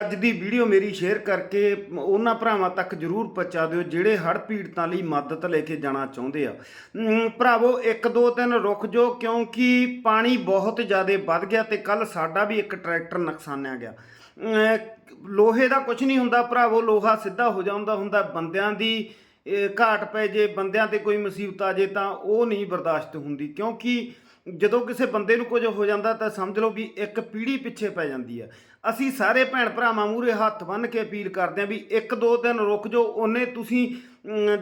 ਅੱਜ ਦੀ ਵੀਡੀਓ ਮੇਰੀ ਸ਼ੇਅਰ ਕਰਕੇ ਉਹਨਾਂ ਭਰਾਵਾਂ ਤੱਕ ਜਰੂਰ ਪਹੁੰਚਾ ਦਿਓ ਜਿਹੜੇ ਹੜ੍ਹ ਪੀੜਤਾਂ ਲਈ ਮਦਦ ਲੈ ਕੇ ਜਾਣਾ ਚਾਹੁੰਦੇ ਆ। ਭਰਾਵੋ, ਇੱਕ ਦੋ ਦਿਨ ਰੁਕ ਜਾਓ ਕਿਉਂਕਿ ਪਾਣੀ ਬਹੁਤ ਜ਼ਿਆਦਾ ਵੱਧ ਗਿਆ ਤੇ ਕੱਲ ਸਾਡਾ ਵੀ ਇੱਕ ਟਰੈਕਟਰ ਨੁਕਸਾਨਿਆ ਗਿਆ। ਲੋਹੇ ਦਾ ਕੁਝ ਨਹੀਂ ਹੁੰਦਾ ਭਰਾਵੋ, ਲੋਹਾ ਸਿੱਧਾ ਹੋ ਜਾਂਦਾ ਹੁੰਦਾ, ਬੰਦਿਆਂ ਦੀ ਘਾਟ ਪੈ ਜੇ, ਬੰਦਿਆਂ ਤੇ ਕੋਈ ਮੁਸੀਬਤ ਆ ਜੇ ਤਾਂ ਉਹ ਨਹੀਂ ਬਰਦਾਸ਼ਤ ਹੁੰਦੀ ਕਿਉਂਕਿ ਜਦੋਂ ਕਿਸੇ ਬੰਦੇ ਨੂੰ ਕੁਝ ਹੋ ਜਾਂਦਾ ਤਾਂ ਸਮਝ ਲਓ ਵੀ ਇੱਕ ਪੀੜ੍ਹੀ ਪਿੱਛੇ ਪੈ ਜਾਂਦੀ ਆ। ਅਸੀਂ ਸਾਰੇ ਭੈਣ ਭਰਾਵਾਂ ਮੂਹਰੇ ਹੱਥ ਬੰਨ੍ਹ ਕੇ ਅਪੀਲ ਕਰਦੇ ਹਾਂ ਵੀ ਇੱਕ ਦੋ ਦਿਨ ਰੁਕ ਜਾਓ, ਉਹਨੇ ਤੁਸੀਂ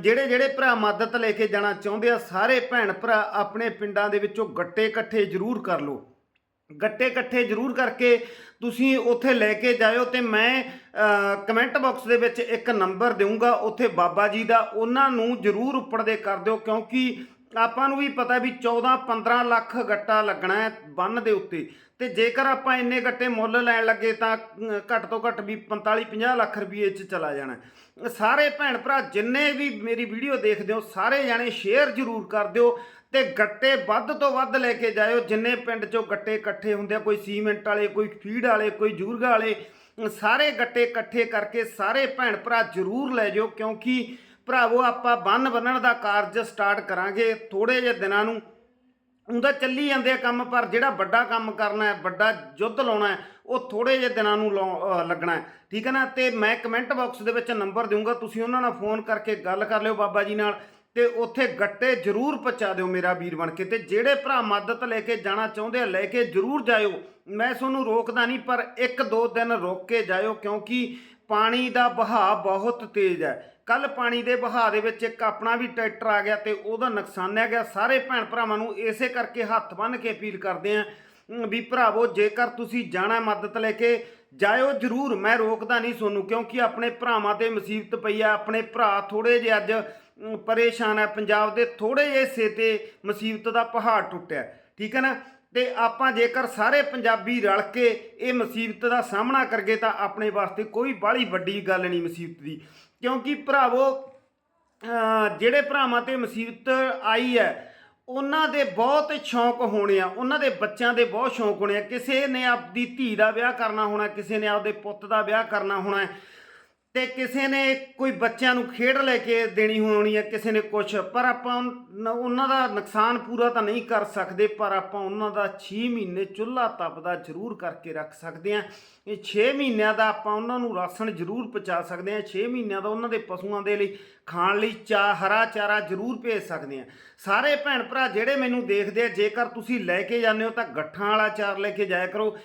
ਜਿਹੜੇ ਜਿਹੜੇ ਭਰਾ ਮਦਦ ਲੈ ਕੇ ਜਾਣਾ ਚਾਹੁੰਦੇ ਆ, ਸਾਰੇ ਭੈਣ ਭਰਾ ਆਪਣੇ ਪਿੰਡਾਂ ਦੇ ਵਿੱਚੋਂ ਗੱਟੇ ਇਕੱਠੇ ਜ਼ਰੂਰ ਕਰ ਲਓ। ਗੱਟੇ ਇਕੱਠੇ ਜ਼ਰੂਰ ਕਰਕੇ ਤੁਸੀਂ ਉੱਥੇ ਲੈ ਕੇ ਜਾਇਓ ਤੇ ਮੈਂ ਕਮੈਂਟ ਬਾਕਸ ਦੇ ਵਿੱਚ ਇੱਕ ਨੰਬਰ ਦੇਵਾਂਗਾ ਉੱਥੇ ਬਾਬਾ ਜੀ ਦਾ, ਉਹਨਾਂ ਨੂੰ ਜ਼ਰੂਰ ਉੱਪਰ ਦੇ ਕਰ ਦਿਓ ਕਿਉਂਕਿ ਤਾਂ ਆਪਾਂ ਨੂੰ ਵੀ ਪਤਾ ਵੀ 14 15 ਲੱਖ ਗੱਟਾ ਲੱਗਣਾ ਹੈ ਬੰਨ ਦੇ ਉੱਤੇ। ਤੇ ਜੇਕਰ ਆਪਾਂ ਇੰਨੇ ਗੱਟੇ ਮੁੱਲ ਲੈਣ ਲੱਗੇ ਤਾਂ ਘੱਟ ਤੋਂ ਘੱਟ ਵੀ 45 50 ਲੱਖ ਰੁਪਏ ਚ ਚਲਾ ਜਾਣਾ ਸਾਰੇ ਭੈਣ ਭਰਾ, ਜਿੰਨੇ ਵੀ ਮੇਰੀ ਵੀਡੀਓ ਦੇਖਦੇ ਹੋ, ਸਾਰੇ ਜਾਣੇ ਸ਼ੇਅਰ ਜ਼ਰੂਰ ਕਰ ਦਿਓ ਤੇ ਗੱਟੇ ਵੱਧ ਤੋਂ ਵੱਧ ਲੈ ਕੇ ਜਾਇਓ। ਜਿੰਨੇ ਪਿੰਡ ਚੋਂ ਗੱਟੇ ਇਕੱਠੇ ਹੁੰਦੇ ਆ, ਕੋਈ ਸੀਮੈਂਟ ਵਾਲੇ, ਕੋਈ ਫੀਡ ਵਾਲੇ, ਕੋਈ ਜੂਰਗਾ ਵਾਲੇ ਸਾਰੇ ਗੱਟੇ ਇਕੱਠੇ ਕਰਕੇ ਸਾਰੇ ਭੈਣ ਭਰਾ ਜ਼ਰੂਰ ਲੈ ਜਾਓ ਕਿਉਂਕਿ ਭਰਾਵੋ, ਆਪਾਂ ਬੰਨ ਬੰਨਣ ਦਾ ਕਾਰਜ ਸਟਾਰਟ ਕਰਾਂਗੇ। ਥੋੜੇ ਜਿਹੇ ਦਿਨਾਂ ਨੂੰ ਹੁੰਦਾ ਚੱਲੀ ਜਾਂਦੇ ਆ ਕੰਮ, ਪਰ ਜਿਹੜਾ ਵੱਡਾ ਕੰਮ ਕਰਨਾ ਹੈ, ਵੱਡਾ ਯੁੱਧ ਲਾਉਣਾ ਹੈ, ਉਹ ਥੋੜੇ ਜਿਹੇ ਦਿਨਾਂ ਨੂੰ ਲਾਉ- ਲੱਗਣਾ ਹੈ। ਠੀਕ ਹੈ ਨਾ? ਤੇ ਮੈਂ ਕਮੈਂਟ ਬਾਕਸ ਦੇ ਵਿੱਚ ਨੰਬਰ ਦੇਵਾਂਗਾ ਤੁਸੀਂ ਉਹਨਾਂ ਨਾਲ ਫੋਨ ਕਰਕੇ ਗੱਲ ਕਰ ਲਿਓ ਬਾਬਾ ਜੀ ਨਾਲ, ਤੇ ਉੱਥੇ ਗੱਟੇ ਜ਼ਰੂਰ ਪਹੁੰਚਾ ਦਿਓ ਮੇਰਾ ਵੀਰ ਬਣ ਕੇ, ਤੇ ਜਿਹੜੇ ਭਰਾ ਮਦਦ ਲੈ ਕੇ ਜਾਣਾ ਚਾਹੁੰਦੇ ਆ, ਲੈ ਕੇ ਜ਼ਰੂਰ ਜਾਇਓ। ਮੈਂ ਤੁਹਾਨੂੰ ਰੋਕਦਾ ਨਹੀਂ, ਪਰ ਇੱਕ ਦੋ ਦਿਨ ਰੋਕ ਕੇ ਜਾਇਓ, ਕਿਉਂਕਿ ਪਾਣੀ ਦਾ ਵਹਾਅ ਬਹੁਤ ਤੇਜ਼ ਹੈ। ਕੱਲ ਪਾਣੀ ਦੇ ਵਹਾਅ ਦੇ ਵਿੱਚ ਇੱਕ ਆਪਣਾ ਵੀ ਟਰੈਕਟਰ ਆ ਗਿਆ ਤੇ ਉਹਦਾ ਨੁਕਸਾਨਿਆ ਗਿਆ। ਸਾਰੇ ਭੈਣ ਭਰਾਵਾਂ ਨੂੰ ਇਸੇ ਕਰਕੇ ਹੱਥ ਬੰਨ੍ਹ ਕੇ ਅਪੀਲ ਕਰਦੇ ਆਂ ਵੀ ਭਰਾਵੋ, ਜੇਕਰ ਤੁਸੀਂ ਜਾਣਾ ਮਦਦ ਲੈ ਕੇ ਜਾਇਓ, ਜ਼ਰੂਰ ਮੈਂ ਰੋਕਦਾ ਨਹੀਂ ਤੁਹਾਨੂੰ, ਕਿਉਂਕਿ ਆਪਣੇ ਭਰਾਵਾਂ ਤੇ ਮੁਸੀਬਤ ਪਈ ਆ, ਆਪਣੇ ਭਰਾ ਥੋੜੇ ਜਿਹੇ ਅੱਜ ਪਰੇਸ਼ਾਨ ਹੈ ਪੰਜਾਬ ਦੇ ਥੋੜੇ ਜਿਹੇ ਹਿੱਸੇ ਤੇ ਮੁਸੀਬਤ ਦਾ ਪਹਾੜ ਟੁੱਟਿਆ। ਠੀਕ ਹੈ ਨਾ? ਤੇ ਆਪਾਂ ਜੇਕਰ ਸਾਰੇ ਪੰਜਾਬੀ ਰਲ ਕੇ ਇਹ ਮੁਸੀਬਤ ਦਾ ਸਾਹਮਣਾ ਕਰਗੇ ਤਾਂ ਆਪਣੇ ਵਾਸਤੇ ਕੋਈ ਬਾਹਲੀ ਵੱਡੀ ਗੱਲ ਨਹੀਂ ਮੁਸੀਬਤ ਦੀ। ਕਿਉਂਕਿ ਭਰਾਵੋ ਜਿਹੜੇ ਭਰਾਵਾਂ ਤੇ ਮੁਸੀਬਤ ਆਈ ਹੈ, ਉਹਨਾਂ ਦੇ ਬਹੁਤ ਸ਼ੌਂਕ ਹੋਣੇ ਆ, ਉਹਨਾਂ ਦੇ ਬੱਚਿਆਂ ਦੇ ਬਹੁਤ ਸ਼ੌਂਕ ਹੋਣੇ ਆ। ਕਿਸੇ ਨੇ ਆਪਦੀ ਧੀ ਦਾ ਵਿਆਹ ਕਰਨਾ ਹੋਣਾ, ਕਿਸੇ ਨੇ ਆਪਦੇ ਪੁੱਤ ਦਾ ਵਿਆਹ ਕਰਨਾ ਹੋਣਾ ਤੇ ਕਿਸੇ ਨੇ ਕੋਈ ਬੱਚਿਆਂ ਨੂੰ ਖੇਡ ਲੈ ਕੇ ਦੇਣੀ ਹੋਣੀ ਹੈ ਕਿਸੇ ਨੇ ਕੁਝ ਪਰ ਆਪਾਂ ਉਹਨਾਂ ਦਾ ਨੁਕਸਾਨ ਪੂਰਾ ਤਾਂ ਨਹੀਂ ਕਰ ਸਕਦੇ, ਪਰ ਆਪਾਂ ਉਹਨਾਂ ਦਾ 6 ਮਹੀਨੇ ਚੁੱਲ੍ਹਾ ਤਪਦਾ ਜ਼ਰੂਰ ਕਰਕੇ ਰੱਖ ਸਕਦੇ ਹਾਂ ਇਹ 6 ਮਹੀਨਿਆਂ ਦਾ ਆਪਾਂ ਉਹਨਾਂ ਨੂੰ ਰਾਸ਼ਨ ਜ਼ਰੂਰ ਪਹੁੰਚਾ ਸਕਦੇ ਹਾਂ 6 ਮਹੀਨਿਆਂ ਦਾ ਉਹਨਾਂ ਦੇ ਪਸ਼ੂਆਂ ਦੇ ਲਈ ਖਾਣ ਲਈ ਚਾ, ਹਰਾ ਚਾਰਾ ਜ਼ਰੂਰ ਭੇਜ ਸਕਦੇ ਹਾਂ ਸਾਰੇ ਭੈਣ ਭਰਾ ਜਿਹੜੇ ਮੈਨੂੰ ਦੇਖਦੇ ਆ, ਜੇਕਰ ਤੁਸੀਂ ਲੈ ਕੇ ਜਾਂਦੇ ਹੋ ਤਾਂ ਗੱਠਾਂ ਵਾਲਾ ਚਾਰ ਲੈ ਕੇ ਜਾਇਆ ਕਰੋ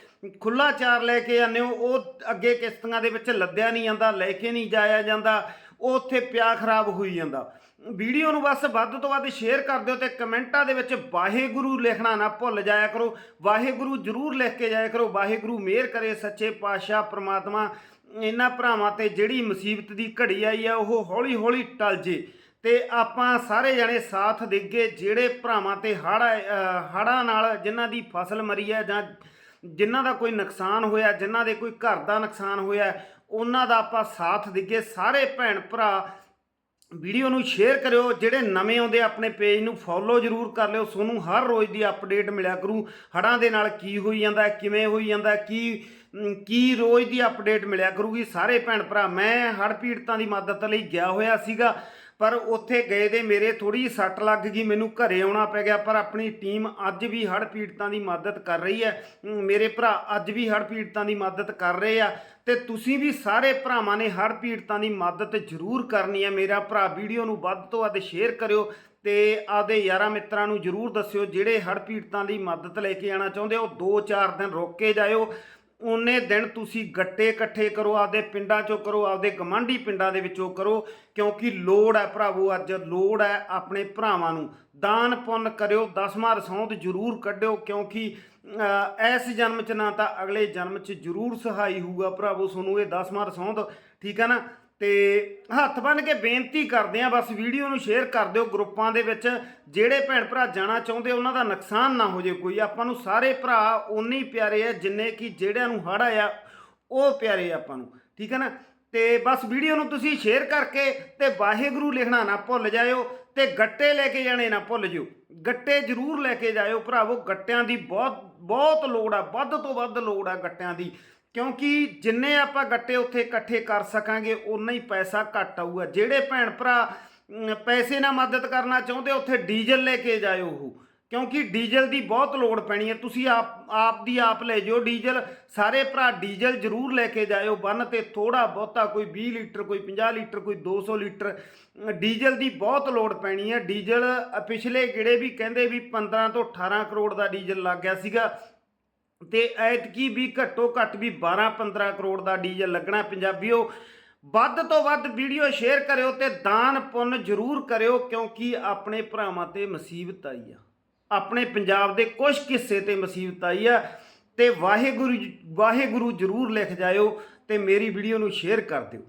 ਖੁੱਲਾ ਚਾਰ ਲੈ ਕੇ ਜਾਂਦੇ ਹੋ, ਉਹ ਅੱਗੇ ਕਿਸ਼ਤਾਂ ਦੇ ਵਿੱਚ ਲੱਦਿਆ ਨਹੀਂ ਜਾਂਦਾ, ਲੈ ਕੇ ਨਹੀਂ ਜਾਇਆ ਜਾਂਦਾ, ਉਹ ਉੱਥੇ ਪਿਆ ਖਰਾਬ ਹੋਈ ਜਾਂਦਾ। ਵੀਡੀਓ ਨੂੰ ਬਸ ਵੱਧ ਤੋਂ ਵੱਧ ਸ਼ੇਅਰ ਕਰ ਦਿਓ ਤੇ ਕਮੈਂਟਾਂ ਦੇ ਵਿੱਚ ਵਾਹਿਗੁਰੂ ਲਿਖਣਾ ਨਾ ਭੁੱਲ ਜਾਇਆ ਕਰੋ। ਵਾਹਿਗੁਰੂ ਜ਼ਰੂਰ ਲਿਖ ਕੇ ਜਾਇਆ ਕਰੋ। ਵਾਹਿਗੁਰੂ ਮਿਹਰ ਕਰੇ ਸੱਚੇ ਪਾਤਸ਼ਾਹ, ਪ੍ਰਮਾਤਮਾ, ਇਹਨਾਂ ਭਰਾਵਾਂ ਤੇ ਜਿਹੜੀ ਮੁਸੀਬਤ ਦੀ ਘੜੀ ਆਈ ਆ, ਉਹ ਹੌਲੀ ਹੌਲੀ ਟਲ ਜੇ। ਤੇ ਆਪਾਂ ਸਾਰੇ ਜਣੇ ਸਾਥ ਦੇਗੇ ਜਿਹੜੇ ਭਰਾਵਾਂ ਤੇ ਹੜਾ ਹੜਾਂ ਨਾਲ ਜਿਨ੍ਹਾਂ ਦੀ ਫਸਲ ਮਰੀ ਹੈ ਜਾਂ ਜਿਨ੍ਹਾਂ ਦਾ ਕੋਈ ਨੁਕਸਾਨ ਹੋਇਆ, ਜਿਨ੍ਹਾਂ ਦੇ ਕੋਈ ਘਰ ਦਾ ਨੁਕਸਾਨ ਹੋਇਆ, ਉਹਨਾਂ ਦਾ ਆਪਾਂ ਸਾਥ ਦੇਗੇ। ਸਾਰੇ ਭੈਣ ਭਰਾ ਵੀਡੀਓ ਨੂੰ ਸ਼ੇਅਰ ਕਰਿਓ, ਜਿਹੜੇ ਨਵੇਂ ਆਉਂਦੇ ਆਪਣੇ ਪੇਜ ਨੂੰ ਫੋਲੋ ਜਰੂਰ ਕਰ ਲਿਓ। ਤੁਹਾਨੂੰ ਹਰ ਰੋਜ਼ ਦੀ ਅਪਡੇਟ ਮਿਲਿਆ ਕਰੂ। ਹੜਾਂ ਦੇ ਨਾਲ ਕੀ ਹੋਈ ਜਾਂਦਾ, ਕਿਵੇਂ ਹੋਈ ਜਾਂਦਾ, ਕੀ ਕੀ ਰੋਜ਼ ਦੀ ਅਪਡੇਟ ਮਿਲਿਆ ਕਰੂਗੀ? ਸਾਰੇ ਭੈਣ ਭਰਾ, ਮੈਂ ਹੜ੍ਹ ਪੀੜਤਾਂ ਦੀ ਮਦਦ ਲਈ ਗਿਆ ਹੋਇਆ ਸੀਗਾ। ਪਰ ਉੱਥੇ ਗਏ ਦੇ ਮੇਰੇ ਥੋੜੀ ਜਿਹੀ ਸੱਟ ਲੱਗ ਗਈ, ਮੈਨੂੰ ਘਰੇ ਆਉਣਾ ਪੈ ਗਿਆ, ਪਰ ਆਪਣੀ ਟੀਮ ਅੱਜ ਵੀ ਹੜ੍ਹ ਪੀੜਤਾਂ ਦੀ ਮਦਦ ਕਰ ਰਹੀ ਹੈ। ਮੇਰੇ ਭਰਾ ਅੱਜ ਵੀ ਹੜ੍ਹ ਪੀੜਤਾਂ ਦੀ ਮਦਦ ਕਰ ਰਹੇ ਆ ਤੇ ਤੁਸੀਂ ਵੀ ਸਾਰੇ ਭਰਾਵਾਂ ਨੇ ਹੜ੍ਹ ਪੀੜਤਾਂ ਦੀ ਮਦਦ ਜ਼ਰੂਰ ਕਰਨੀ ਹੈ। ਮੇਰਾ ਭਰਾ ਵੀਡੀਓ ਨੂੰ ਵੱਧ ਤੋਂ ਵੱਧ ਸ਼ੇਅਰ ਕਰਿਓ ਤੇ ਆਪਦੇ ਯਾਰਾਂ ਮਿੱਤਰਾਂ ਨੂੰ ਜਰੂਰ ਦੱਸਿਓ ਜਿਹੜੇ ਹੜ੍ਹ ਪੀੜਤਾਂ ਦੀ ਮਦਦ ਲੈ ਕੇ ਆਣਾ ਚਾਹੁੰਦੇ ਹੋ 2-4 ਦਿਨ ਰੁਕ ਕੇ ਜਾਇਓ। ਉਹਨੇ ਦਿਨ ਤੁਸੀਂ ਗੱਟੇ ਇਕੱਠੇ ਕਰੋ, ਆਪਦੇ ਪਿੰਡਾਂ ਚੋਂ ਕਰੋ, ਆਪਦੇ ਗਮਾਂਢੀ ਪਿੰਡਾਂ ਦੇ ਵਿੱਚੋਂ ਕਰੋ, ਕਿਉਂਕਿ ਲੋੜ ਹੈ ਭਰਾਵੋ, ਅੱਜ ਲੋੜ ਹੈ ਆਪਣੇ ਭਰਾਵਾਂ ਨੂੰ। ਦਾਨ ਪੁੰਨ ਕਰਿਓ, ਦਸਵਾਂ ਰਸੌਂਦ ਜ਼ਰੂਰ ਕੱਢਿਓ, ਕਿਉਂਕਿ ਇਸ ਜਨਮ 'ਚ ਨਾ ਤਾਂ ਅਗਲੇ ਜਨਮ 'ਚ ਜ਼ਰੂਰ ਸਹਾਈ ਹੋਊਗਾ ਭਰਾਵੋ, ਤੁਹਾਨੂੰ ਇਹ ਦਸਵਾਂ ਰਸੌਂਦ ਠੀਕ ਹੈ ਨਾ? ਤੇ ਹੱਥ ਬੰਨ ਕੇ ਬੇਨਤੀ ਕਰਦੇ ਆ ਬਸ ਵੀਡੀਓ ਨੂੰ ਸ਼ੇਅਰ ਕਰ ਦਿਓ ਗਰੁੱਪਾਂ ਦੇ ਵਿੱਚ। ਜਿਹੜੇ ਭੈਣ ਭਰਾ ਜਾਣਾ ਚਾਹੁੰਦੇ, ਉਹਨਾਂ ਦਾ ਨੁਕਸਾਨ ਨਾ ਹੋ ਜੇ ਕੋਈ। ਆਪਾਂ ਨੂੰ ਸਾਰੇ ਭਰਾ ਉਨੇ ਹੀ ਪਿਆਰੇ ਆ, ਜਿੰਨੇ ਕਿ ਜਿਹੜਿਆਂ ਨੂੰ ਹੜ ਆਇਆ ਉਹ ਪਿਆਰੇ ਆਪਾਂ ਨੂੰ। ਠੀਕ ਹੈ ਨਾ? ਤੇ ਬਸ ਵੀਡੀਓ ਨੂੰ ਤੁਸੀਂ ਸ਼ੇਅਰ ਕਰਕੇ ਤੇ ਵਾਹਿਗੁਰੂ ਲਿਖਣਾ ਨਾ ਭੁੱਲ ਜਾਇਓ ਤੇ ਗੱਟੇ ਲੈ ਕੇ ਜਾਣੇ ਨਾ ਭੁੱਲ ਜਿਓ। ਗੱਟੇ ਜ਼ਰੂਰ ਲੈ ਕੇ ਜਾਇਓ ਭਰਾਵੋ, ਗੱਟਿਆਂ ਦੀ ਬਹੁਤ ਬਹੁਤ ਲੋੜ ਆ, ਵੱਧ ਤੋਂ ਵੱਧ ਲੋੜ ਆ ਗੱਟਿਆਂ ਦੀ। ਕਿਉਂਕਿ ਜਿੰਨੇ ਆਪਾਂ ਗੱਟੇ ਉੱਥੇ ਇਕੱਠੇ ਕਰ ਸਕਾਂਗੇ ਉਨਾ ਹੀ ਪੈਸਾ ਘੱਟ ਆਊਗਾ। ਜਿਹੜੇ ਭੈਣ ਭਰਾ ਪੈਸੇ ਨਾਲ ਮਦਦ ਕਰਨਾ ਚਾਹੁੰਦੇ, ਉੱਥੇ ਡੀਜ਼ਲ ਲੈ ਕੇ ਜਾਇਓ ਉਹ। ਕਿਉਂਕਿ ਡੀਜ਼ਲ ਦੀ ਬਹੁਤ ਲੋੜ ਪੈਣੀ ਹੈ। ਤੁਸੀਂ ਆਪ ਆਪ ਦੀ ਆਪ ਲੈ ਜਿਓ ਡੀਜ਼ਲ। ਸਾਰੇ ਭਰਾ ਡੀਜ਼ਲ ਜ਼ਰੂਰ ਲੈ ਕੇ ਜਾਇਓ। ਬੰਨ ਤੇ ਥੋੜਾ ਬਹੁਤਾ ਕੋਈ 20 ਲੀਟਰ, ਕੋਈ 50 ਲੀਟਰ, ਕੋਈ 200 ਲੀਟਰ ਡੀਜ਼ਲ ਦੀ ਬਹੁਤ ਲੋੜ ਪੈਣੀ ਹੈ। ਡੀਜ਼ਲ ਪਿਛਲੇ ਗਿੜੇ ਵੀ ਕਹਿੰਦੇ ਵੀ 15 ਤੋਂ 18 ਕਰੋੜ ਦਾ ਡੀਜ਼ਲ ਲੱਗ ਗਿਆ ਸੀਗਾ। ਤੇ ਐਤਕੀ ਵੀ ਘੱਟੋ ਘੱਟ ਵੀ 12-15 ਕਰੋੜ ਦਾ ਡੀਜ਼ਲ ਲੱਗਣਾ ਪੰਜਾਬੀਓ, ਵੱਧ ਤੋਂ ਵੱਧ ਵੀਡੀਓ ਸ਼ੇਅਰ ਕਰਿਓ ਤੇ ਦਾਨ ਪੁੰਨ ਜ਼ਰੂਰ ਕਰਿਓ ਕਿਉਂਕਿ ਆਪਣੇ ਭਰਾਵਾਂ ਤੇ ਮੁਸੀਬਤ ਆਈ ਆ। ਆਪਣੇ ਪੰਜਾਬ ਦੇ ਕੁਝ ਕਿੱਸੇ ਤੇ ਮੁਸੀਬਤ ਆਈ ਆ ਤੇ ਵਾਹਿਗੁਰੂ ਵਾਹਿਗੁਰੂ ਜ਼ਰੂਰ ਲਿਖ ਜਾਇਓ ਤੇ ਮੇਰੀ ਵੀਡੀਓ ਨੂੰ ਸ਼ੇਅਰ ਕਰ ਦਿਓ।